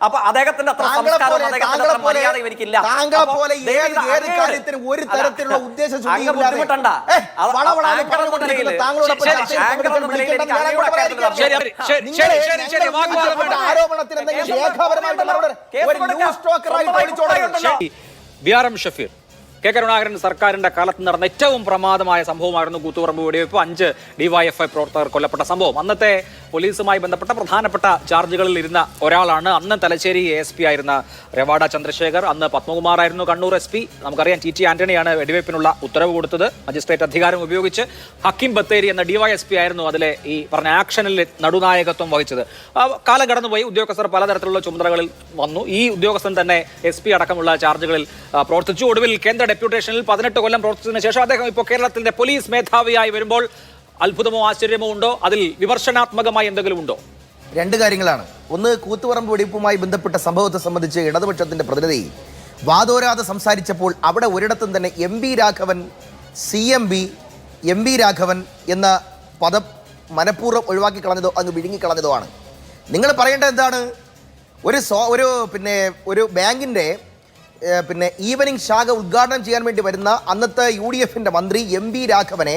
അപ്പൊ അദ്ദേഹത്തിന്റെ അത്ര സംസ്കാരം അദ്ദേഹത്തിന്റെ അത്ര മര്യാദയും എനിക്കില്ല. ഒരു തരത്തിലുള്ള ബുദ്ധിമുട്ടണ്ട. എന്തെങ്കിലും രേഖാപരമായിട്ടുള്ള R M Shafeer K Karunakaran സർക്കാരിന്റെ കാലത്ത് നടന്ന ഏറ്റവും പ്രമാദമായ സംഭവമായിരുന്നു കൂത്തുപറമ്പ് വെടിവയ്പ്. അഞ്ച് ഡിവൈഎഫ്ഐ പ്രവർത്തകർ കൊല്ലപ്പെട്ട സംഭവം. അന്നത്തെ പോലീസുമായി ബന്ധപ്പെട്ട പ്രധാനപ്പെട്ട ചാർജുകളിൽ ഇരുന്ന ഒരാളാണ് അന്ന് തലശ്ശേരി എ എസ് പി ആയിരുന്ന രവാഡ ചന്ദ്രശേഖർ. അന്ന് പത്മകുമാർ ആയിരുന്നു കണ്ണൂർ എസ് പി നമുക്കറിയാം ടി ടി ആന്റണിയാണ് വെടിവയ്പ്പിനുള്ള ഉത്തരവ് കൊടുത്തത്. മജിസ്ട്രേറ്റ് അധികാരം ഉപയോഗിച്ച് ഹക്കിം ബത്തേരി എന്ന ഡിവൈഎസ്പി ആയിരുന്നു അതിലെ ഈ പറഞ്ഞ ആക്ഷനിൽ നടുനായകത്വം വഹിച്ചത്. കാലം കടന്നുപോയി. ഉദ്യോഗസ്ഥർ പലതരത്തിലുള്ള ചുമതലകളിൽ വന്നു. ഈ ഉദ്യോഗസ്ഥൻ തന്നെ എസ് അടക്കമുള്ള ചാർജുകളിൽ പ്രവർത്തിച്ചു. ഒടുവിൽ കേന്ദ്ര ഡെപ്യൂട്ടേഷനിൽ പതിനെട്ട് കൊല്ലം പ്രവർത്തിച്ചതിന് ശേഷം അദ്ദേഹം ഇപ്പോൾ കേരളത്തിന്റെ പോലീസ് മേധാവിയായി വരുമ്പോൾ അത്ഭുതമോ ആശ്ചര്യമോ ഉണ്ടോ? അതിൽ വിമർശനാത്മകമായി എന്തെങ്കിലും ഉണ്ടോ? രണ്ട് കാര്യങ്ങളാണ്. ഒന്ന് കൂത്തുപറമ്പ് വെടിപ്പുമായി ബന്ധപ്പെട്ട സംഭവത്തെ സംബന്ധിച്ച് ഇടതുപക്ഷത്തിന്റെ പ്രതിനിധി വാദോരാതെ സംസാരിച്ചപ്പോൾ അവിടെ ഒരിടത്തും തന്നെ M B Raghavan C M B M B Raghavan എന്ന പദം മനഃപൂർവം ഒഴിവാക്കി കളഞ്ഞതോ അങ്ങ് വിഴുങ്ങിക്കളഞ്ഞതോ ആണ്. നിങ്ങൾ പറയേണ്ടത് എന്താണ്? ഒരു സോ ഒരു പിന്നെ ഒരു ബാങ്കിന്റെ പിന്നെ ഈവനിങ് ശാഖ ഉദ്ഘാടനം ചെയ്യാൻ വേണ്ടി വരുന്ന അന്നത്തെ യു ഡി എഫിന്റെ മന്ത്രി എം വി രാഘവനെ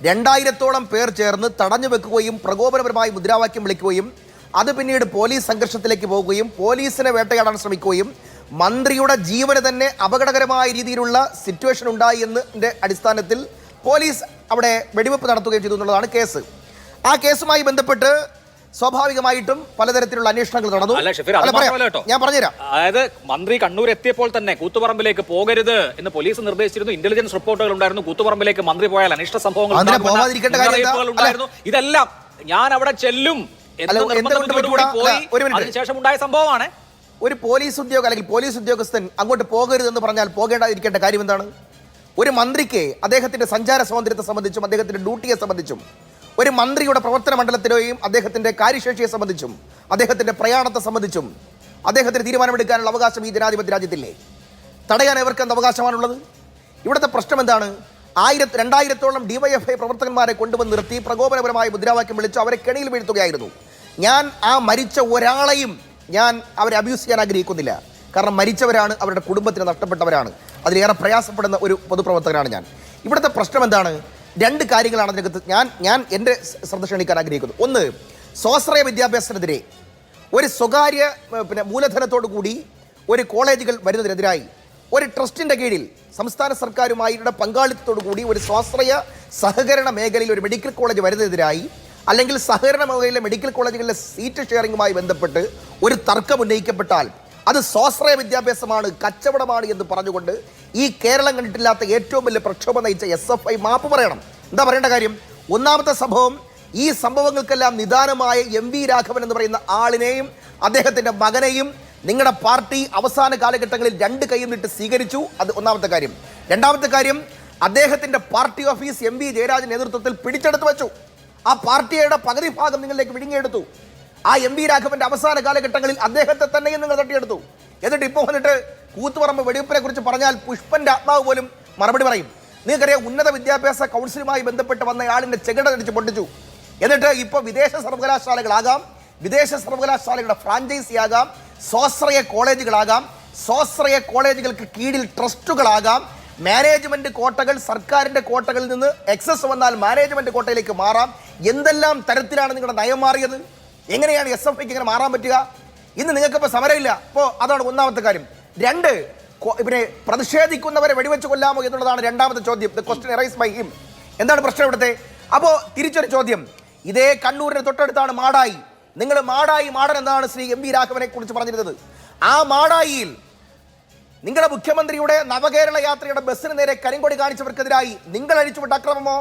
രണ്ടായിരത്തോളം പേർ ചേർന്ന് തടഞ്ഞു വെക്കുകയും പ്രകോപനപരമായി മുദ്രാവാക്യം വിളിക്കുകയും അത് പിന്നീട് പോലീസ് സംഘർഷത്തിലേക്ക് പോവുകയും പോലീസിനെ വേട്ടയാടാൻ ശ്രമിക്കുകയും മന്ത്രിയുടെ ജീവന് തന്നെ അപകടകരമായ രീതിയിലുള്ള സിറ്റുവേഷൻ ഉണ്ടായി എന്നതിന്റെ അടിസ്ഥാനത്തിൽ പോലീസ് അവിടെ വെടിവെപ്പ് നടത്തുകയും ചെയ്തു എന്നുള്ളതാണ് കേസ്. ആ കേസുമായി ബന്ധപ്പെട്ട് സ്വാഭാവികമായിട്ടും പലതരത്തിലുള്ള അന്വേഷണങ്ങൾ നടന്നു. ഞാൻ പറഞ്ഞുതരാം. അതായത് മന്ത്രി കണ്ണൂർ എത്തിയപ്പോൾ തന്നെ കൂത്തുപറമ്പിലേക്ക് പോകരുത് എന്ന് പോലീസ് നിർദ്ദേശിച്ചിരുന്നു. ഇന്റലിജൻസ് റിപ്പോർട്ടുകൾ ഉണ്ടായിരുന്നു. കൂത്തുപറമ്പിലേക്ക് മന്ത്രി പോയാൽ അനിഷ്ട സംഭവങ്ങൾ ഉണ്ടായിരുന്നു. ഇതെല്ലാം ഞാൻ അവിടെ ചെല്ലും. അതിനുശേഷം ഉണ്ടായ സംഭവമാണ്. ഒരു പോലീസ് ഉദ്യോഗ അല്ലെങ്കിൽ പോലീസ് ഉദ്യോഗസ്ഥൻ അങ്ങോട്ട് പോകരുതെന്ന് പറഞ്ഞാൽ പോകേണ്ടാതിരിക്കേണ്ട കാര്യം എന്താണ്? ഒരു മന്ത്രിക്ക് അദ്ദേഹത്തിന്റെ സഞ്ചാര സ്വാതന്ത്ര്യത്തെ സംബന്ധിച്ചും അദ്ദേഹത്തിന്റെ ഡ്യൂട്ടിയെ സംബന്ധിച്ചും ഒരു മന്ത്രിയുടെ പ്രവർത്തന മണ്ഡലത്തിലെയും അദ്ദേഹത്തിന്റെ കാര്യശേഷിയെ സംബന്ധിച്ചും അദ്ദേഹത്തിന്റെ പ്രയാണത്തെ സംബന്ധിച്ചും അദ്ദേഹത്തിന് തീരുമാനമെടുക്കാനുള്ള അവകാശം ഈ ജനാധിപത്യ രാജ്യത്തില്ലേ? തടയാൻ ഇവർക്ക് എന്ത് അവകാശമാണുള്ളത്? ഇവിടുത്തെ പ്രശ്നം എന്താണ്? ആയിരത്തി രണ്ടായിരത്തോളം ഡിവൈഎഫ്ഐ പ്രവർത്തകന്മാരെ കൊണ്ടുവന്ന് നിർത്തി പ്രകോപനപരമായ മുദ്രാവാക്യം വിളിച്ചു അവരെ കെണിയിൽ വീഴ്ത്തുകയായിരുന്നു. ഞാൻ ആ മരിച്ച ഒരാളെയും ഞാൻ അവരെ അബ്യൂസ് ചെയ്യാൻ ആഗ്രഹിക്കുന്നില്ല. കാരണം മരിച്ചവരാണ് അവരുടെ കുടുംബത്തിന് നഷ്ടപ്പെട്ടവരാണ്. അതിലേറെ പ്രയാസപ്പെടുന്ന ഒരു പൊതുപ്രവർത്തകനാണ് ഞാൻ. ഇവിടുത്തെ പ്രശ്നം എന്താണ്? രണ്ട് കാര്യങ്ങളാണ് അതിനകത്ത് ഞാൻ ഞാൻ എന്റെ ശ്രദ്ധ ക്ഷണിക്കാൻ ആഗ്രഹിക്കുന്നത് ഒന്ന് സ്വാശ്രയ വിദ്യാഭ്യാസത്തിനെതിരെ ഒരു സ്വകാര്യ പിന്നെ മൂലധനത്തോടു കൂടി ഒരു കോളേജുകൾ വരുന്നതിനെതിരായി ഒരു ട്രസ്റ്റിന്റെ കീഴിൽ സംസ്ഥാന സർക്കാരുമായിട്ട് പങ്കാളിത്തത്തോടു കൂടി ഒരു സ്വാശ്രയ സഹകരണ മേഖലയിൽ ഒരു മെഡിക്കൽ കോളേജ് വരുന്നതിനെതിരായി അല്ലെങ്കിൽ സഹകരണ മേഖലയിലെ മെഡിക്കൽ കോളേജുകളിലെ സീറ്റ് ഷെയറിങ്ങുമായി ബന്ധപ്പെട്ട് ഒരു തർക്കം ഉന്നയിക്കപ്പെട്ടാൽ അത് സ്വാശ്രയ വിദ്യാഭ്യാസമാണ് കച്ചവടമാണ് എന്ന് പറഞ്ഞുകൊണ്ട് ഈ കേരളം കണ്ടിട്ടില്ലാത്ത ഏറ്റവും വലിയ പ്രക്ഷോഭം നയിച്ച എസ് എഫ് ഐ മാപ്പ് പറയണം. എന്താ പറയേണ്ട കാര്യം? ഒന്നാമത്തെ സംഭവം ഈ സംഭവങ്ങൾക്കെല്ലാം നിദാനമായ എം വി രാഘവൻ എന്ന് പറയുന്ന ആളിനെയും അദ്ദേഹത്തിന്റെ മകനെയും നിങ്ങളുടെ പാർട്ടി അവസാന കാലഘട്ടങ്ങളിൽ രണ്ട് കൈയും നീട്ട് സ്വീകരിച്ചു. അത് ഒന്നാമത്തെ കാര്യം. രണ്ടാമത്തെ കാര്യം അദ്ദേഹത്തിന്റെ party office M V Jayarajan നേതൃത്വത്തിൽ പിടിച്ചെടുത്ത് വെച്ചു. ആ പാർട്ടിയുടെ പകുതി ഭാഗം നിങ്ങളിലേക്ക് വിഴുങ്ങിയെടുത്തു. ആ എം വി രാഘവന്റെ അവസാന കാലഘട്ടങ്ങളിൽ അദ്ദേഹത്തെ തന്നെയും നിങ്ങൾ തട്ടിയെടുത്തു. എന്നിട്ട് ഇപ്പോൾ വന്നിട്ട് കൂത്തുപറമ്പ് വെടിവെപ്പിനെ കുറിച്ച് പറഞ്ഞാൽ പുഷ്പന്റെ ആത്മാവ് പോലും മറുപടി പറയും. നിങ്ങൾക്കറിയാം ഉന്നത വിദ്യാഭ്യാസ കൗൺസിലുമായി ബന്ധപ്പെട്ട് വന്ന ആളിന്റെ ചെകിട പൊട്ടിച്ചു. എന്നിട്ട് ഇപ്പോൾ വിദേശ സർവകലാശാലകളാകാം വിദേശ സർവകലാശാലകളുടെ ഫ്രാഞ്ചൈസി ആകാം സ്വാശ്രയ കോളേജുകളാകാം സ്വാശ്രയ കോളേജുകൾക്ക് കീഴിൽ ട്രസ്റ്റുകളാകാം. മാനേജ്മെന്റ് കോട്ടകൾ സർക്കാരിന്റെ കോട്ടകളിൽ നിന്ന് എക്സസ് വന്നാൽ മാനേജ്മെന്റ് കോട്ടയിലേക്ക് മാറാം. എന്തെല്ലാം തരത്തിലാണ് നിങ്ങളുടെ നയം മാറിയത്? എങ്ങനെയാണ് എസ് എഫ് ഐക്ക് ഇങ്ങനെ മാറാൻ പറ്റുക? ഇന്ന് നിങ്ങൾക്കിപ്പോൾ സമരമില്ല. അപ്പോൾ അതാണ് ഒന്നാമത്തെ കാര്യം. രണ്ട് പിന്നെ പ്രതിഷേധിക്കുന്നവരെ വെടിവെച്ച് കൊല്ലാമോ എന്നുള്ളതാണ് രണ്ടാമത്തെ ചോദ്യം. The question arise by him എന്താണ് പ്രശ്നം ഇവിടുത്തെ? അപ്പോൾ തിരിച്ചൊരു ചോദ്യം. ഇതേ കണ്ണൂരിന് തൊട്ടടുത്താണ് മാടായി. നിങ്ങൾ മാടായി മാടൻ എന്നാണ് ശ്രീ എം വി രാഘവനെ കുറിച്ച് പറഞ്ഞിരുന്നത്. ആ മാടായിയിൽ നിങ്ങളുടെ മുഖ്യമന്ത്രിയുടെ നവകേരള യാത്രയുടെ ബസ്സിന് നേരെ കരിങ്കൊടി കാണിച്ചവർക്കെതിരായി നിങ്ങൾ അഴിച്ചുവിട്ട അക്രമമോ?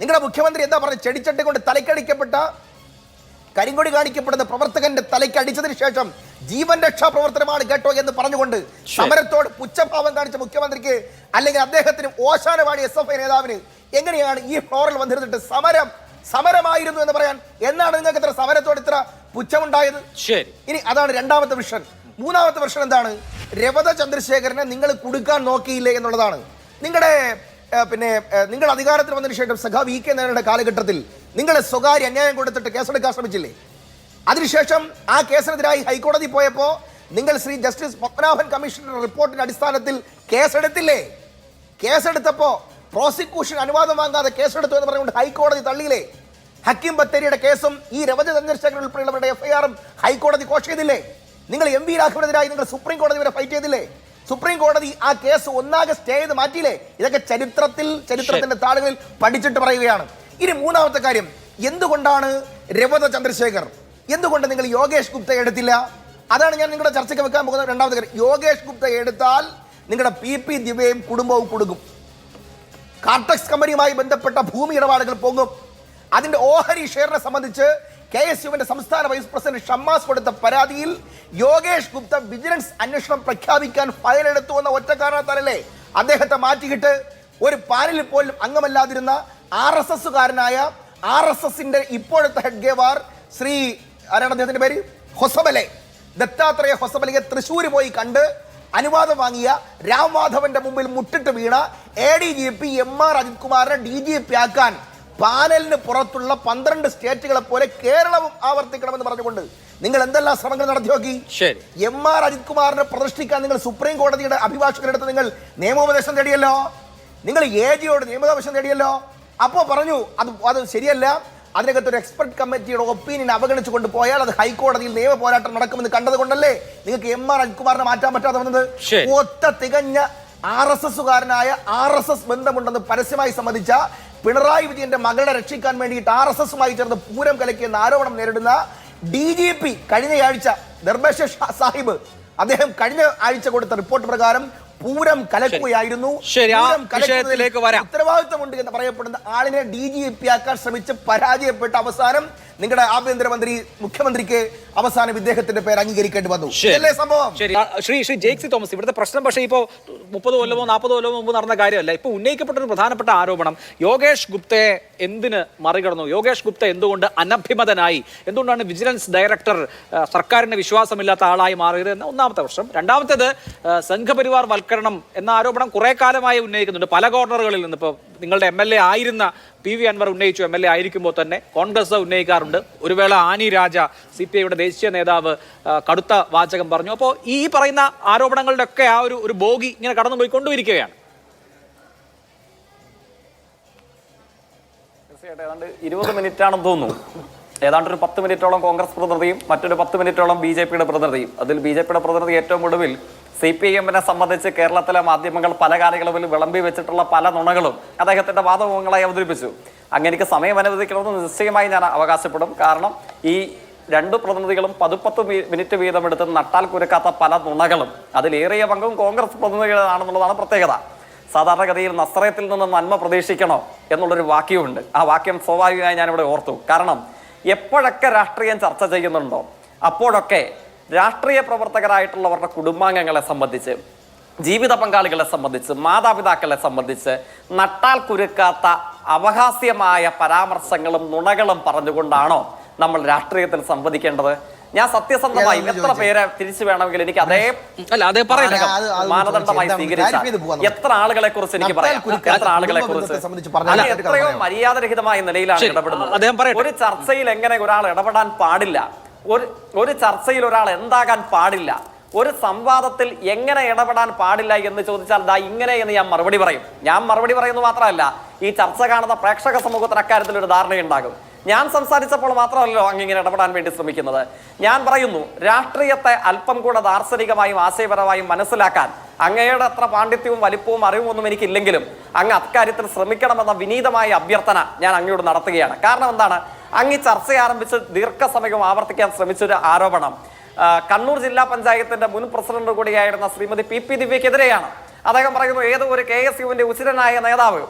നിങ്ങളുടെ മുഖ്യമന്ത്രി എന്താ പറഞ്ഞത്? ചെടിച്ചട്ടി കൊണ്ട് തലക്കടിക്കപ്പെട്ട കരിങ്കൊടി കാണിക്കപ്പെടുന്ന പ്രവർത്തകന്റെ തലയ്ക്ക് അടിച്ചതിന് ശേഷം ജീവൻ രക്ഷാ പ്രവർത്തനമാണ് കേട്ടോ എന്ന് പറഞ്ഞുകൊണ്ട് സമരത്തോട് പുച്ഛഭാവം കാണിച്ച മുഖ്യമന്ത്രിക്ക് അല്ലെങ്കിൽ അദ്ദേഹത്തിന് ഓശാനവാടി എസ് എഫ് ഐ നേതാവിന് എങ്ങനെയാണ് ഈ ഫ്ലോറിൽ വന്നിരുന്നിട്ട് സമരം സമരമായിരുന്നു എന്ന് പറയാൻ? എന്നാണ് നിങ്ങൾക്ക് ഇത്ര സമരത്തോട് ഇത്ര പുച്ഛമുണ്ടായത്? ശരി. ഇനി അതാണ് രണ്ടാമത്തെ വിഷൻ മൂന്നാമത്തെ വിഷൻ എന്താണ്? രവത ചന്ദ്രശേഖരനെ നിങ്ങൾ കൊടുക്കാൻ നോക്കിയില്ലേ എന്നുള്ളതാണ്. നിങ്ങളുടെ പിന്നെ നിങ്ങൾ അധികാരത്തിൽ വന്നതിന് ശേഷം സഖാവ് ഇ കെ നായരുടെ കാലഘട്ടത്തിൽ നിങ്ങൾ സ്വകാര്യ അന്യായം കൊടുത്തിട്ട് കേസെടുക്കാൻ ശ്രമിച്ചില്ലേ? അതിനുശേഷം ആ കേസിനെതിരായി ഹൈക്കോടതി പോയപ്പോ നിങ്ങൾ ശ്രീ ജസ്റ്റിസ് പത്മനാഭൻ കമ്മീഷണറുടെ റിപ്പോർട്ടിന്റെ അടിസ്ഥാനത്തിൽ കേസെടുത്തില്ലേ? കേസെടുത്തപ്പോ പ്രോസിക്യൂഷൻ അനുവാദം വാങ്ങാതെ കേസെടുത്തു എന്ന് പറഞ്ഞുകൊണ്ട് ഹൈക്കോടതി തള്ളിയില്ലേ? ഹക്കീം ബത്തേരിയുടെ കേസും ഈ രവജ ചന്ദ്രശേഖരൻ ഉൾപ്പെടെയുള്ളവരുടെ എഫ്ഐആറും ഹൈക്കോടതി കോഷ് ചെയ്തില്ലേ? നിങ്ങൾ എം വി രാഘവനെതിരായി നിങ്ങൾ സുപ്രീം കോടതി വരെ ഫൈറ്റ് ചെയ്തില്ലേ? സുപ്രീം കോടതി ആ കേസ് ഒന്നാകെ സ്റ്റേ ചെയ്ത് മാറ്റിയില്ലേ? ഇതൊക്കെ ചരിത്രത്തിൽ ചരിത്രത്തിന്റെ താളുകളിൽ പഠിച്ചിട്ട് പറയുകയാണ്. ഇനി മൂന്നാമത്തെ കാര്യം. എന്തുകൊണ്ടാണ് രവത ചന്ദ്രശേഖർ? എന്തുകൊണ്ട് നിങ്ങൾ യോഗേഷ് ഗുപ്ത എടുത്തില്ല? അതാണ് ഞാൻ നിങ്ങളുടെ ചർച്ചയ്ക്ക് വെക്കാൻ പോകുന്ന രണ്ടാമത്തെ കാര്യം. യോഗേഷ് ഗുപ്ത എടുത്താൽ നിങ്ങളുടെ പി പി ദിവ്യയും കുടുംബവും കൊടുക്കും കാർട്ടക്സ് കമ്പനിയുമായി ബന്ധപ്പെട്ട ഭൂമി ഇടപാടുകൾ പൊങ്ങും. അതിന്റെ ഓഹരി ഷെയറിനെ സംബന്ധിച്ച് കെ എസ് യുവിന്റെ സംസ്ഥാന വൈസ് പ്രസിഡന്റ് ഷമ്മാസ് കൊടുത്ത പരാതിയിൽ യോഗേഷ് ഗുപ്ത വിജിലൻസ് അന്വേഷണം പ്രഖ്യാപിക്കാൻ ഫയൽ എടുത്തു എന്ന ഒറ്റ കാരണത്താലല്ലേ അദ്ദേഹത്തെ മാറ്റിയിട്ട് ഒരു പാനലിൽ പോലും അംഗമല്ലാതിരുന്ന ആർ എസ് എസ്സുകാരനായ ആർ എസ് എസിന്റെ ഇപ്പോഴത്തെ ഹെഡ് ഗേവാർ ശ്രീ ആരാണ് അദ്ദേഹത്തിന്റെ പേര്? ഹൊസബലെ. ദത്താത്രേയ ഹൊസബലയെ തൃശ്ശൂർ പോയി കണ്ട് അനുവാദം വാങ്ങിയ രാം മാധവന്റെ മുമ്പിൽ മുട്ടിട്ട് വീണ A D G P M R Ajith കുമാറിനെ ഡി ജി പി ആക്കാൻ പാനലിന് പുറത്തുള്ള പന്ത്രണ്ട് സ്റ്റേറ്റുകളെ പോലെ കേരളവും ആവർത്തിക്കണമെന്ന് പറഞ്ഞുകൊണ്ട് നിങ്ങൾ എന്തെല്ലാം ശ്രമങ്ങൾ നടത്തി നോക്കി. എം ആർ അജിത് കുമാറിനെ പ്രതിഷ്ഠിക്കാൻ നിങ്ങൾ സുപ്രീം കോടതിയുടെ അഭിഭാഷകരെടുത്ത് നിങ്ങൾ നിയമോപദേശം തേടിയല്ലോ? നിങ്ങൾ എ ജിയോട് നിയമോപദേശം തേടിയല്ലോ? അപ്പോൾ പറഞ്ഞു അത് അത് ശരിയല്ല. അതിനകത്ത് ഒരു എക്സ്പെർട്ട് കമ്മിറ്റിയുടെ ഒപ്പീനിയൻ അവഗണിച്ചുകൊണ്ട് പോയാൽ അത് ഹൈക്കോടതിയിൽ നിയമ പോരാട്ടം നടക്കുമെന്ന് കണ്ടത് കൊണ്ടല്ലേ നിങ്ങൾക്ക് എം ആർ അജിത്കുമാറിനെ മാറ്റാൻ പറ്റാതെ വന്നത്? ഒത്ത തികഞ്ഞ ആർ എസ് എസുകാരനായ ആർ എസ് എസ് ബന്ധമുണ്ടെന്ന് പരസ്യമായി സമ്മതിച്ച പിണറായി വിജയന്റെ മകളെ രക്ഷിക്കാൻ വേണ്ടിയിട്ട് ആർ എസ് എസുമായി ചേർന്ന് പൂരം കലക്കിയെന്ന ആരോപണം നേരിടുന്ന ഡി ജി പി കഴിഞ്ഞയാഴ്ച നിർഭേഷ സാഹിബ് അദ്ദേഹം കഴിഞ്ഞ ആഴ്ച കൊടുത്ത റിപ്പോർട്ട് പ്രകാരം പൂരം കലക്കുകയായിരുന്നു ശരി, ആ പൂരം കലക്കുന്നതിൽ വിഷയത്തിലേക്ക് വരാം. ഉത്തരവാദിത്തമുണ്ട് എന്ന് പറയപ്പെടുന്ന ആളിനെ ഡി ജി പി ആക്കാൻ ശ്രമിച്ച് പരാജയപ്പെട്ട അവസാനം നിങ്ങളുടെ ആഭ്യന്തരമന്ത്രി മുഖ്യമന്ത്രിക്ക് അവസാനം ഇദ്ദേഹത്തിന്റെ പേര് അംഗീകരിക്കേണ്ടി വന്നു. അല്ലേ സംഭവം? ശരി. ആ, ശ്രീ ശ്രീ ജേക്സി തോമസ് ഇവിടുത്തെ പ്രശ്നം പക്ഷേ ഇപ്പോ മുപ്പത് കൊല്ലമോ നാൽപ്പത് കൊല്ലമോ മുമ്പ് നടന്ന കാര്യമല്ല. ഇപ്പോൾ ഉന്നയിക്കപ്പെട്ട ഒരു പ്രധാനപ്പെട്ട ആരോപണം യോഗേഷ് ഗുപ്തയെ എന്തിന് മറികടന്നു? യോഗേഷ് ഗുപ്ത എന്തുകൊണ്ട് അനഭിമതനായി? എന്തുകൊണ്ടാണ് വിജിലൻസ് ഡയറക്ടർ ആ, സർക്കാരിന് വിശ്വാസമില്ലാത്ത ആളായി മാറിയത് എന്ന ഒന്നാമത്തെ പ്രശ്നം. രണ്ടാമത്തേത് ആ, സംഘപരിവാർ വൽക്കരണം എന്ന ആരോപണം കുറെ കാലമായി ഉന്നയിക്കുന്നുണ്ട്. പല കോർണറുകളിൽ നിന്ന് ഇപ്പോൾ നിങ്ങളുടെ എം എൽ എ ആയിരുന്ന പി വി അൻവർ ഉന്നയിച്ചു. എം എൽ എ ആയിരിക്കുമ്പോൾ തന്നെ കോൺഗ്രസ് ഉന്നയിക്കാറുണ്ട്. ഒരു വേള ആനി രാജ സി പി ഐയുടെ ദേശീയ നേതാവ് കടുത്ത വാചകം പറഞ്ഞു. അപ്പോൾ ഈ പറയുന്ന ആരോപണങ്ങളുടെ ഒക്കെ ആ ഒരു ഒരു ബോഗി ഇങ്ങനെ കടന്നുപോയി കൊണ്ടുവരികയാണ് തീർച്ചയായിട്ടും ഏതാണ്ട് ഇരുപത് മിനിറ്റ് ആണെന്ന് തോന്നുന്നു. ഏതാണ്ട് ഒരു പത്ത് മിനിറ്റോളം കോൺഗ്രസ് പ്രതിനിധിയും മറ്റൊരു പത്ത് മിനിറ്റോളം ബി ജെ പിയുടെ പ്രതിനിധിയും. അതിൽ ബി ജെ പിയുടെ പ്രതിനിധി ഏറ്റവും ഒടുവിൽ സി പി എമ്മിനെ സംബന്ധിച്ച് കേരളത്തിലെ മാധ്യമങ്ങൾ പല കാലയളവിൽ വിളമ്പി വെച്ചിട്ടുള്ള പല നുണകളും അദ്ദേഹത്തിന്റെ വാദമുഖങ്ങളായി അവതരിപ്പിച്ചു. അങ്ങനെ എനിക്ക് സമയം അനുവദിക്കണമെന്ന് നിശ്ചയമായി ഞാൻ അവകാശപ്പെടും. കാരണം ഈ രണ്ട് പ്രതിനിധികളും പതുപ്പത്ത് മിനിറ്റ് വീതം എടുത്ത് നട്ടാൽ കുരക്കാത്ത പല നുണകളും. അതിലേറിയ പങ്കും കോൺഗ്രസ് പ്രതിനിധികളാണെന്നുള്ളതാണ് പ്രത്യേകത. സാധാരണഗതിയിൽ നസ്രയത്തിൽ നിന്ന് നന്മ പ്രതീക്ഷിക്കണോ എന്നുള്ളൊരു വാക്യമുണ്ട് ആ വാക്യം സ്വാഭാവികമായി ഞാനിവിടെ ഓർത്തു. കാരണം എപ്പോഴൊക്കെ രാഷ്ട്രീയം ചർച്ച ചെയ്യുന്നുണ്ടോ അപ്പോഴൊക്കെ രാഷ്ട്രീയ പ്രവർത്തകരായിട്ടുള്ളവരുടെ കുടുംബാംഗങ്ങളെ സംബന്ധിച്ച് ജീവിത പങ്കാളികളെ സംബന്ധിച്ച് മാതാപിതാക്കളെ സംബന്ധിച്ച് നട്ടാൽ കുരുക്കാത്ത അവഹാസ്യമായ പരാമർശങ്ങളും നുണകളും പറഞ്ഞുകൊണ്ടാണോ നമ്മൾ രാഷ്ട്രീയത്തിൽ സംവദിക്കേണ്ടത്? ഞാൻ സത്യസന്ധമായി എത്ര പേരെ തിരിച്ചു വേണമെങ്കിൽ എനിക്ക് അതേ അല്ല അതേ മാനദണ്ഡമായി. സ്വീകരിച്ച. എത്ര ആളുകളെ കുറിച്ച് എനിക്ക് പറയാം? എത്ര ആളുകളെ കുറിച്ച് എത്രയോ മര്യാദരഹിതമായ നിലയിലാണ് ഇടപെടുന്നത്. അദ്ദേഹം പറയട്ടെ. ഒരു ചർച്ചയിൽ എങ്ങനെ ഒരാൾ ഇടപെടാൻ പാടില്ല ഒരു ഒരു ചർച്ചയിൽ ഒരാൾ എന്താകാൻ പാടില്ല ഒരു സംവാദത്തിൽ എങ്ങനെ ഇടപെടാൻ പാടില്ല എന്ന് ചോദിച്ചാൽ ദാ ഇങ്ങനെ എന്ന് ഞാൻ മറുപടി പറയും. ഞാൻ മറുപടി പറയുന്നത് മാത്രമല്ല ഈ ചർച്ച കാണുന്ന പ്രേക്ഷക സമൂഹത്തിന് അക്കാര്യത്തിൽ ഒരു ധാരണയുണ്ടാകും. ഞാൻ സംസാരിച്ചപ്പോൾ മാത്രമല്ലോ അങ്ങിങ്ങനെ ഇടപെടാൻ വേണ്ടി ശ്രമിക്കുന്നത്. ഞാൻ പറയുന്നു രാഷ്ട്രീയത്തെ അല്പം കൂടെ ദാർശനികമായും ആശയപരമായും മനസ്സിലാക്കാൻ അങ്ങയുടെ അത്ര പാണ്ഡിത്യവും വലിപ്പവും അറിവും ഒന്നും എനിക്കില്ലെങ്കിലും അങ്ങ് അക്കാര്യത്തിൽ ശ്രമിക്കണമെന്ന വിനീതമായ അഭ്യർത്ഥന ഞാൻ അങ്ങയോട് നടത്തുകയാണ്. കാരണം എന്താണ്? അങ്ങ് ചർച്ച ആരംഭിച്ച് ദീർഘസമയം ആവർത്തിക്കാൻ ശ്രമിച്ചൊരു ആരോപണം. കണ്ണൂർ ജില്ലാ പഞ്ചായത്തിന്റെ മുൻ പ്രസിഡന്റ് കൂടിയായിരുന്ന ശ്രീമതി പി പി ദിവ്യക്കെതിരെയാണ് അദ്ദേഹം പറയുന്നു ഏതോ ഒരു കെ എസ് യുവിന്റെ ഉചിതനായ നേതാവ്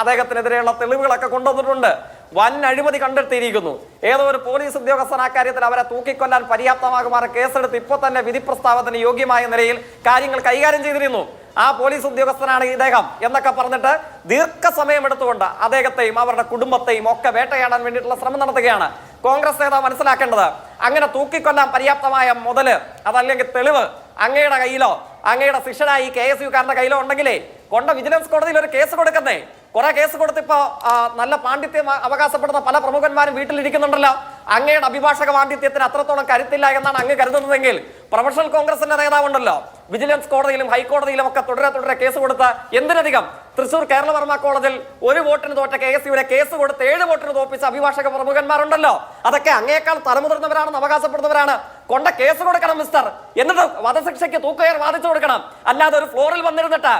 അദ്ദേഹത്തിനെതിരെയുള്ള തെളിവുകളൊക്കെ കൊണ്ടുവന്നിട്ടുണ്ട്. വൻ അഴിമതി കണ്ടെത്തിയിരിക്കുന്നു. ഏതോ ഒരു പോലീസ് ഉദ്യോഗസ്ഥൻ ആ കാര്യത്തിൽ അവരെ തൂക്കിക്കൊല്ലാൻ പര്യാപ്തമാകുമാറ് കേസെടുത്ത് ഇപ്പോൾ തന്നെ വിധി പ്രസ്താവത്തിന് യോഗ്യമായ നിലയിൽ കാര്യങ്ങൾ കൈകാര്യം ചെയ്തിരുന്നു. ആ പോലീസ് ഉദ്യോഗസ്ഥനാണ് ഇദ്ദേഹം എന്നൊക്കെ പറഞ്ഞിട്ട് ദീർഘസമയം എടുത്തുകൊണ്ട് അദ്ദേഹത്തെയും അവരുടെ കുടുംബത്തെയും ഒക്കെ വേട്ടയാടാൻ വേണ്ടിയിട്ടുള്ള ശ്രമം നടത്തുകയാണ് കോൺഗ്രസ് നേതാവ് മനസ്സിലാക്കേണ്ടത്. അങ്ങനെ തൂക്കിക്കൊല്ലാൻ പര്യാപ്തമായ മുതൽ അതല്ലെങ്കിൽ തെളിവ് അങ്ങയുടെ കയ്യിലോ അങ്ങയുടെ ശിക്ഷനായി കെ എസ് യുക്കാരന്റെ കയ്യിലോ ഉണ്ടെങ്കിലേ കൊണ്ട വിജിലൻസ് കോടതിയിൽ ഒരു കേസ് കൊടുക്കുന്നേ. കുറെ കേസ് കൊടുത്തിപ്പോ നല്ല പാണ്ഡിത്യം അവകാശപ്പെടുന്ന പല പ്രമുഖന്മാരും വീട്ടിലിരിക്കുന്നുണ്ടല്ലോ. അങ്ങയുടെ അഭിഭാഷക പാണ്ഡിത്യത്തിന് അത്രത്തോളം കരുത്തില്ല എന്നാണ് അങ്ങ് കരുതുന്നതെങ്കിൽ പ്രൊഫഷണൽ കോൺഗ്രസിന്റെ നേതാവുണ്ടല്ലോ. വിജിലൻസ് കോടതിയിലും ഹൈക്കോടതിയിലും ഒക്കെ തുടരെ തുടരെ കേസ് കൊടുത്ത എന്തിനധികം? തൃശൂർ കേരളവർമ്മ കോളേജിൽ ഒരു വോട്ടിന് തോറ്റ കെ എസ് യുടെ കേസ് കൊടുത്ത് ഏഴ് വോട്ടിന് തോപ്പിച്ച അഭിഭാഷക പ്രമുഖന്മാരുണ്ടല്ലോ. അതൊക്കെ അങ്ങേക്കാൾ തലമുതിർന്നവരാണെന്ന് അവകാശപ്പെടുന്നവരാണ്. കൊണ്ട കേസ് കൊടുക്കണം മിസ്റ്റർ. എന്നിട്ട് വധശിക്ഷയ്ക്ക് തൂക്കുകയർ വാദിച്ചു കൊടുക്കണം. അല്ലാതെ ഒരു ഫ്ലോറിൽ വന്നിരുന്നിട്ട്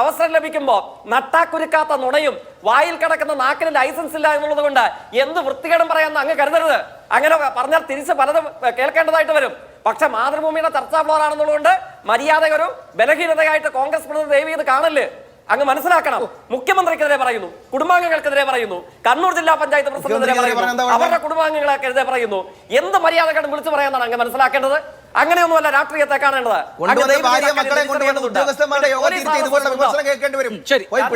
അവസരം ലഭിക്കുമ്പോൾ നട്ടാക്കുരുക്കാത്ത നുണയും വായിൽ കിടക്കുന്ന നാക്കിന് ലൈസൻസ് ഇല്ല എന്നുള്ളത് കൊണ്ട് എന്ത് വൃത്തികേടും പറയാമെന്ന് അങ്ങ് കരുതരുത്. അങ്ങനെ പറഞ്ഞാൽ തിരിച്ച് പലതും കേൾക്കേണ്ടതായിട്ട് വരും. പക്ഷെ മാതൃഭൂമിയുടെ ചർച്ചാ ഫ്ലോർ ആണെന്നുള്ളതുകൊണ്ട് മര്യാദ ഒരു ബലഹീനതയായിട്ട് കോൺഗ്രസ് പ്രതിനിധി ദയവ് ചെയ്ത് കാണില്ലേ അങ്ങ് മനസ്സിലാക്കണം. മുഖ്യമന്ത്രിക്കെതിരെ പറയുന്നു കുടുംബാംഗങ്ങൾക്കെതിരെ പറയുന്നു കണ്ണൂർ ജില്ലാ പഞ്ചായത്ത് പ്രസിഡന്റിനെതിരെ പറയുന്നു അവരുടെ കുടുംബാംഗങ്ങൾക്കെതിരെ പറയുന്നു. എന്ത് മര്യാദകളും വിളിച്ചു പറയാന്നാണ് അങ്ങ് മനസ്സിലാക്കേണ്ടത്? അങ്ങനെയൊന്നുമല്ല രാഷ്ട്രീയത്തെ കാണേണ്ടത്. ശരി. അത്.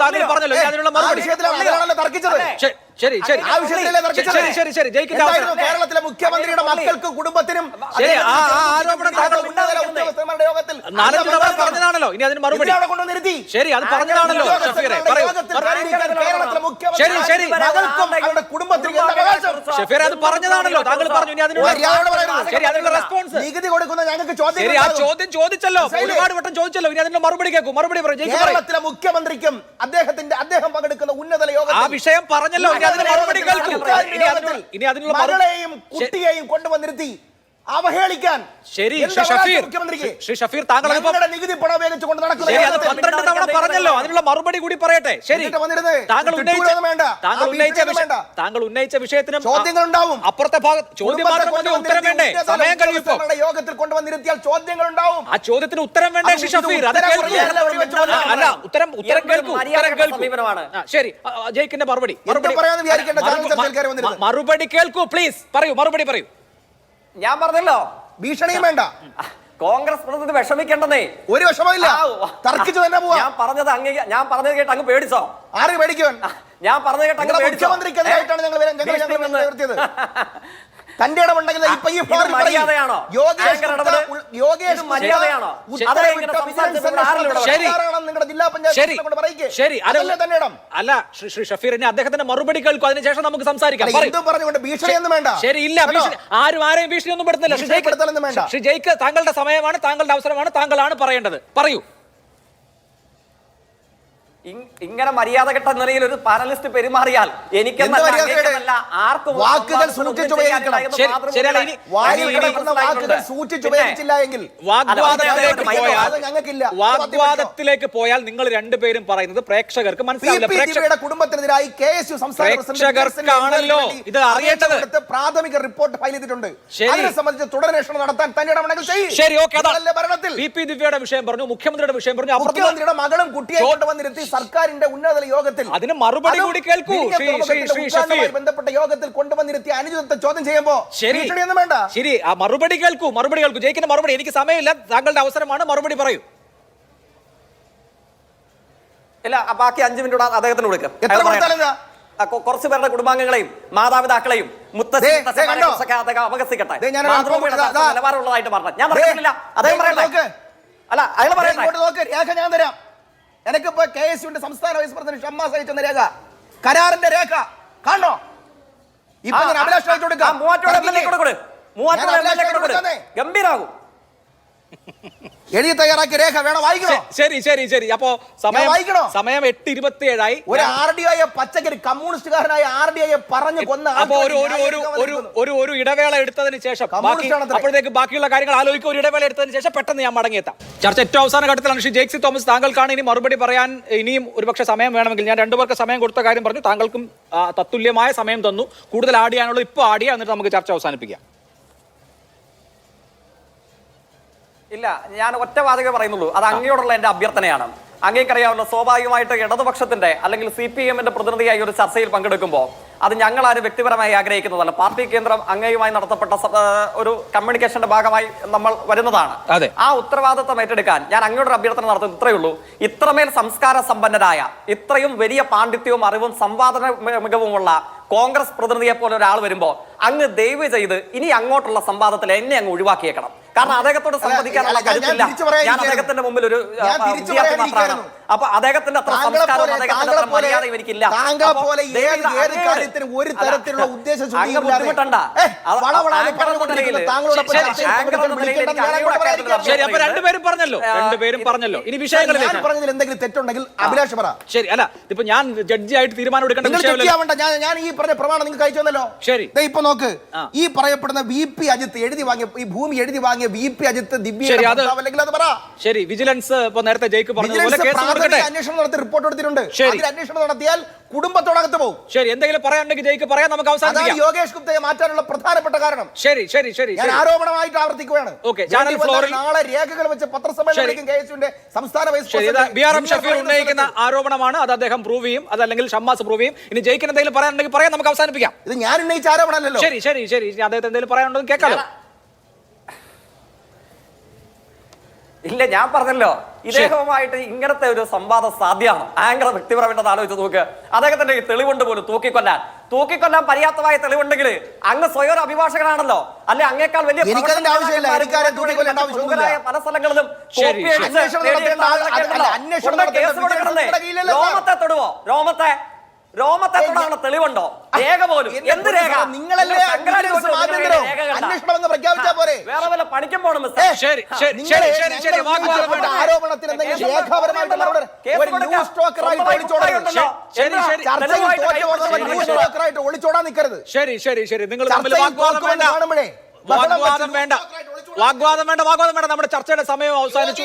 താങ്കൾ പറഞ്ഞല്ലോ. അതിനുള്ള മറുപടി. തർക്കിച്ചത്. ശരി, ശരി. ശരി ശരി ശരി. എന്തായിരുന്നു കേരളത്തിലെ മുഖ്യമന്ത്രിയുടെ മക്കൾക്ക് കുടുംബത്തിനും യോഗത്തിൽ പറഞ്ഞതാണല്ലോ ഇനി അതിന് മറുപടി. ശരി അത് പറഞ്ഞതാണല്ലോ ശരി, ശരി. ഷഫീറെ അത് പറഞ്ഞതാണല്ലോ. താങ്കൾ പറഞ്ഞു ഇനി അതിനുള്ള. ശരി അതിനുള്ള റെസ്പോൺസ് നികുതി കൊടുക്കുന്ന ഞങ്ങൾക്ക് ചോദ്യം ശരി ആ ചോദ്യം ചോദിച്ചല്ലോ? ഒരുപാട് വട്ടം ചോദിച്ചല്ലോ. ഇനി അതിന്റെ മറുപടി കേൾക്കും. മറുപടി പറയും. കേരളത്തിലെ മുഖ്യമന്ത്രിക്കും അദ്ദേഹത്തിന്റെ ആ വിഷയം പറഞ്ഞല്ലോ ഇനി അതിനുള്ള മറുപടി കേൾക്കും. ഇനി അതിനുള്ള കുട്ടിയെയും കൊണ്ടുവന്നിരുത്തി. അവഹേളിക്കാൻ. ശരി ഷഫീർ? ഷഫീർ താങ്കൾ നികുതി പണം ഉപയോഗിച്ച് കൊണ്ട് പന്ത്രണ്ട് തവണ പറഞ്ഞല്ലോ അതിനുള്ള മറുപടി കൂടി പറയട്ടെ. ശരി. എന്നിട്ട് വന്നിരുന്നത് താങ്കൾ ഉന്നയിച്ച വേണ്ട. താങ്കൾ ഉന്നയിച്ച താങ്കൾ ഉന്നയിച്ച വിഷയത്തിന് ചോദ്യങ്ങൾ ഉണ്ടാവും അപ്പുറത്തെ ഭാഗം ചോദ്യം കുടുംബത്തെ മാത്രം മതി ഉത്തരം വേണ്ടേ? സമയം കഴിയുമ്പോ യോഗത്തിൽ കൊണ്ടുവന്നിരുത്തിയാൽ ചോദ്യങ്ങൾ ഉണ്ടാവും ആ ചോദ്യത്തിന് ഉത്തരം വേണ്ടേ ശ്രീ ഷഫീർ? അത് അല്ല ഉത്തരം ഉത്തരം കേൾക്കൂ. ഉത്തരം കേൾക്കൂ. ശരി. ജയിക്കിന്റെ മറുപടി. മറുപടി. മറുപടി കേൾക്കൂ പ്ലീസ്. പറയൂ മറുപടി പറയൂ. ഞാൻ പറഞ്ഞല്ലോ ഭീഷണിയും വേണ്ട. കോൺഗ്രസ് പ്രതിനിധി വിഷമിക്കേണ്ടെന്നേ. ഒരു വിഷമമില്ല തർക്കിച്ചു തന്നെ പോവാ. ഞാൻ പറഞ്ഞത് അങ്ങ് ഞാൻ പറഞ്ഞത് കേട്ട് അങ്ങ് പേടിച്ചോ? ആര് പേടിക്കുവാൻ? ഞാൻ പറഞ്ഞത് കേട്ട് അങ്ങ് മുഖ്യമന്ത്രിക്കെതിരായിട്ടാണ് ഞങ്ങൾ ഞങ്ങൾ നിർത്തിയത് തന്റെ ഇടമുണ്ടെങ്കിൽ ഇപ്പൊ ഈ ഫോറിൽ മര്യാദയാണോ? യോഗേഷ് മര്യാദയാണോ? നിങ്ങളുടെ ജില്ലാ പഞ്ചായത്ത് ശരി. അല്ല ശ്രീ ഷഫീറിനെ അദ്ദേഹത്തിന്റെ മറുപടി കേൾക്കും. അതിനുശേഷം നമുക്ക് സംസാരിക്കാം. പറഞ്ഞുകൊണ്ട് ഭീഷണിയൊന്നും വേണ്ട. ശരി ഇല്ല ഭീഷണി ആരും ആരെയും പെടുന്നില്ല ശ്രീ ജയിക്ക് താങ്കളുടെ സമയമാണ് താങ്കളുടെ അവസരമാണ് താങ്കളാണ് പറയേണ്ടത്. പറയൂ. ഇങ്ങനെ മര്യാദ കെട്ട നിലയിൽ ഒരു പാനലിസ്റ്റ് പെരുമാറിയാൽ എനിക്കെന്നല്ല മര്യാദ ആർക്കും വാക്കുകൾ വാഗ്വാദത്തിലേക്ക് പോയാൽ അത് വാഗ്വാദത്തിലേക്ക് പോയാൽ നിങ്ങൾ രണ്ടുപേരും പറയുന്നത് പ്രേക്ഷകർക്ക് മനസ്സിലാവില്ല. കുടുംബത്തിനെതിരായി കെ എസ് യു പ്രേക്ഷകർക്കാണല്ലോ ഇത് അറിയേണ്ടത്. പ്രാഥമിക റിപ്പോർട്ട് ഫയൽ ചെയ്തിട്ടുണ്ട്. അതിനെ സംബന്ധിച്ച് തുടരന്വേഷണം നടത്താൻ തന്നെ ശരി ഓക്കെ ഭരണത്തിൽ. പി പി ദിവ്യയുടെ വിഷയം പറഞ്ഞു മുഖ്യമന്ത്രിയുടെ വിഷയം പറഞ്ഞു മുഖ്യമന്ത്രിയുടെ മകളും കുട്ടിയെ കൊണ്ടുവന്നിരുത്തി സർക്കാരിന്റെ ഉന്നതതല യോഗത്തിൽ അതിന് മറുപടി കൂടി കേൾക്കൂ, വിഴിഞ്ഞം ശ്രീ- ശ്രീ- ശ്രീ ഉദ്ഘാടനവുമായി ബന്ധപ്പെട്ട യോഗത്തിൽ കൊണ്ടുവന്നിരുത്തി അനുചിതത്തെ ചോദ്യം ചെയ്യുമ്പോ ശരി. വേണ്ട. ശരി. ആ മറുപടി കേൾക്കൂ മറുപടി കേൾക്കൂ. ജയിക്കുന്ന മറുപടി. എനിക്ക് സമയമില്ല. താങ്കളുടെ അവസരമാണ്. മറുപടി പറയൂ. ഇല്ല ആ ബാക്കി അഞ്ചു മിനിറ്റ് അദ്ദേഹത്തിന് കൊടുക്കും കുറച്ച് പേരുടെ കുടുംബാംഗങ്ങളെയും മാതാപിതാക്കളെയും അപകസിക്കട്ടെ നിലവാരമുള്ളതായിട്ട് പറഞ്ഞു ഞാൻ പറയുന്നില്ല അദ്ദേഹം പറയട്ടെ. അല്ല അയാൾ പറയട്ടെ. ഇങ്ങോട്ട് നോക്ക്. രേഖ ഞാൻ തരാം. എനിക്കിപ്പോ കെ എസ് യുവിന്റെ സംസ്ഥാന വൈസ് പ്രസിഡന്റ് ഷമ്മാസ് അയച്ചെന്ന രേഖ. കരാറിന്റെ രേഖ. കാണോ ഇപ്പൊ ഞാൻ അഭിലാഷ് അയച്ചു കൊടുക്കാം. ഗംഭീരാകും. എഴുതി തയ്യാറാക്കിയ രേഖ വേണം വായിക്കണോ? ശരി ശരി ശരി. അപ്പോ സമയം വായിക്കണോ? സമയം എട്ട് ഇരുപത്തി ഏഴായി ഒരു ആർ ഡി ഐ പച്ചക്കറി കമ്മ്യൂണിസ്റ്റുകാരനായ ആർ ഡി ഐ പറഞ്ഞു കൊന്ന അപ്പൊ ഒരു ഒരു ഒരു ഒരു ഒരു ഒരു ഇടവേള എടുത്തതിന് ശേഷം. അപ്പോഴത്തേക്ക് ബാക്കിയുള്ള കാര്യങ്ങൾ ആലോചിക്കും ഒരു ഇടവേള എടുത്തതിന് ശേഷം പെട്ടെന്ന് ഞാൻ മടങ്ങിയെത്താം. ചർച്ച ഏറ്റവും അവസാന ഘട്ടത്തിലാണ്. ശ്രീ ജേക്സി തോമസ് താങ്കൾക്കാണ് ഇനി മറുപടി പറയാൻ ഇനിയും ഒരുപക്ഷെ സമയം വേണമെങ്കിൽ. ഞാൻ രണ്ടു രണ്ടുപേർക്ക് സമയം കൊടുത്ത കാര്യം പറഞ്ഞു. താങ്കൾക്കും തത്തുല്യമായ സമയം തന്നു. കൂടുതൽ ആടിയാനുള്ള ഇപ്പോൾ ആഡ് എന്നിട്ട് നമുക്ക് ചർച്ച അവസാനിപ്പിക്കാം. ഇല്ല ഞാൻ ഒറ്റ വാചക പറയുന്നുള്ളൂ. അത് അങ്ങയോടുള്ള എന്റെ അഭ്യർത്ഥനയാണ്. അങ്ങേക്കറിയാവുന്ന സ്വാഭാവികമായിട്ട് ഇടതുപക്ഷത്തിന്റെ അല്ലെങ്കിൽ സി പി എമ്മിന്റെ പ്രതിനിധിയായി ഒരു ചർച്ചയിൽ പങ്കെടുക്കുമ്പോൾ അത് ഞങ്ങൾ ആരും വ്യക്തിപരമായി ആഗ്രഹിക്കുന്നതല്ല. പാർട്ടി കേന്ദ്രം അങ്ങയുമായി നടത്തപ്പെട്ട ഒരു കമ്മ്യൂണിക്കേഷന്റെ ഭാഗമായി നമ്മൾ വരുന്നതാണ്. അതെ. ആ ഉത്തരവാദിത്വം ഏറ്റെടുക്കാൻ ഞാൻ അങ്ങയുടെ അഭ്യർത്ഥന നടത്തുന്നത് ഇത്രയേ ഉള്ളൂ. ഇത്രമേൽ സംസ്കാര സമ്പന്നരായ ഇത്രയും വലിയ പാണ്ഡിത്യവും അറിവും സംവാദന മികവുമുള്ള കോൺഗ്രസ് പ്രതിനിധിയെ പോലെ ഒരാൾ വരുമ്പോൾ അങ്ങ് ദയവ് ചെയ്ത് ഇനി അങ്ങോട്ടുള്ള സംവാദത്തിൽ എന്നെ അങ്ങ് ഒഴിവാക്കിയേക്കണം. കാരണം അദ്ദേഹത്തോട് സംവദിക്കാനുള്ള കരുത്തില്ല. ഞാൻ അദ്ദേഹത്തിന്റെ മുമ്പിൽ ഒരു വിദ്യാർത്ഥി മാത്രമാണ്. അപ്പൊ അദ്ദേഹത്തിന്റെ അത്ര സംസ്കാരം അദ്ദേഹത്തിന്റെ താങ്കളെ അത്ര പോലെ- മര്യാദയും എനിക്കില്ല. ഒരു തരത്തിലുള്ള ബുദ്ധിമുട്ടണ്ട. ആങ്കർ എന്ന നിലയിൽ രണ്ടുപേരും പറഞ്ഞല്ലോ. രണ്ടു രണ്ടുപേരും പറഞ്ഞല്ലോ. ഇനി ഞാൻ പറഞ്ഞതിൽ എന്തെങ്കിലും തെറ്റുണ്ടെങ്കിൽ അഭിലാഷ് പറ. ശരി. അല്ല ഇപ്പൊ ഞാൻ ജഡ്ജി ആയിട്ട് തീരുമാനം എടുക്കേണ്ട വിഷയമല്ല ഞാൻ ഞാൻ ഈ പറഞ്ഞ പ്രമാണം നിങ്ങൾക്ക് അയച്ചു തന്നല്ലോ. ശരി. ഇപ്പൊ നോക്ക്. ഈ പറയപ്പെടുന്ന വി പി അജിത്ത് എഴുതി വാങ്ങിയ ഈ ഭൂമി എഴുതി വാങ്ങിയ വി പി അജിത്ത് ദിവ്യ ശരി, അത് അല്ലെങ്കിൽ അത് പറ. ശരി വിജിലൻസ് ഇപ്പൊ നേരത്തെ ജയിക്ക് പറഞ്ഞതുപോലെ അന്വേഷണം നടത്തി റിപ്പോർട്ട് എടുത്തിട്ടുണ്ട്. അതിൽ അന്വേഷണം നടത്തിയാൽ കുടുംബത്തോടകത്ത് പോകും. ശരി എന്തെങ്കിലും പറയാനുണ്ടെങ്കിൽ ജയിക്ക് പറയാൻ നമുക്ക് അവസാനം യോഗേഷ് ഗുപ്തയെ മാറ്റാനുള്ള പ്രധാനപ്പെട്ട കാരണം. ശരി ശരി ശരി ഞാൻ ആരോപണമായിട്ട് ആവർത്തിക്കുകയാണ്. ഓക്കെ, നാളെ രേഖകൾ വെച്ച് പത്രസമ്മേളനം കെ എസ് സംസ്ഥാന vice president B R M Shafeer ഉന്നയിക്കുന്ന ആരോപണമാണ്. അത് അദ്ദേഹം പ്രൂവ് ചെയ്യും. അതല്ലെങ്കിൽ ഷമ്മാസ് പ്രൂവ് ചെയ്യും. ഇനി ജയിക്കുന്ന എന്തെങ്കിലും പറയാനുണ്ടെങ്കിൽ പറയാം. നമുക്ക് അവസാനിപ്പിക്കാം. ഇത് ഞാൻ ഉന്നയിച്ച ആരോപണമല്ലല്ലോ. ശരി ശരി ശരി. ഇനി അദ്ദേഹത്തെ എന്തെങ്കിലും പറയാനുണ്ടെങ്കിൽ കേൾക്കാലോ. ഇല്ല ഞാൻ പറഞ്ഞല്ലോ. ഇദ്ദേഹവുമായിട്ട് ഇങ്ങനത്തെ ഒരു സംവാദം സാധ്യമാണ്? ആങ്കർ വ്യക്തിപരമായിട്ട് ആലോചിച്ച് നോക്ക്. അദ്ദേഹത്തിന്റെ തെളിവുണ്ട് പോലും തൂക്കിക്കൊല്ലാൻ. തൂക്കിക്കൊല്ലാൻ പര്യാപ്തമായ തെളിവുണ്ടെങ്കിൽ അങ്ങ് സ്വയം ഒരു അഭിഭാഷകനാണല്ലോ. അല്ലെ അങ്ങേക്കാൾ വലിയ. പല സ്ഥലങ്ങളിലും? രോമത്തെ തൊടുവോ? രോമത്തെ രോമത്തെ തൊടാനുള്ള തെളിവുണ്ടോ? രേഖ പോലും. എന്ത് രേഖ? നിങ്ങളല്ലേ നിങ്ങൾ ശങ്കരാചാര്യ വിജിലൻസ് ചോദിച്ചു, ആഭ്യന്തരം രേഖ കണ്ട. അന്വേഷണം എന്ന് പ്രഖ്യാപിച്ചാ പോരെ? വേറെ വല്ല പണിക്കും പോണം മിസ്റ്റർ. ശരി ശരി ശരി ശരി ശരി ഞങ്ങൾ വാഗ്വാദം ഉന്നയിക്കപ്പെട്ട വേണ്ട. ആരോപണത്തിന് എന്തെങ്കിലും ഒളിച്ചോടാൻ നിൽക്കരുത്. ശരി ശരി ശരി. നിങ്ങൾ തമ്മിൽ വാഗ്വാദം വേണ്ട. വാഗ്വാദം വേണ്ട. വാഗ്വാദം വേണ്ട വാഗ്വാദം വേണ്ട. നമ്മുടെ ചർച്ചയുടെ സമയം അവസാനിച്ചു.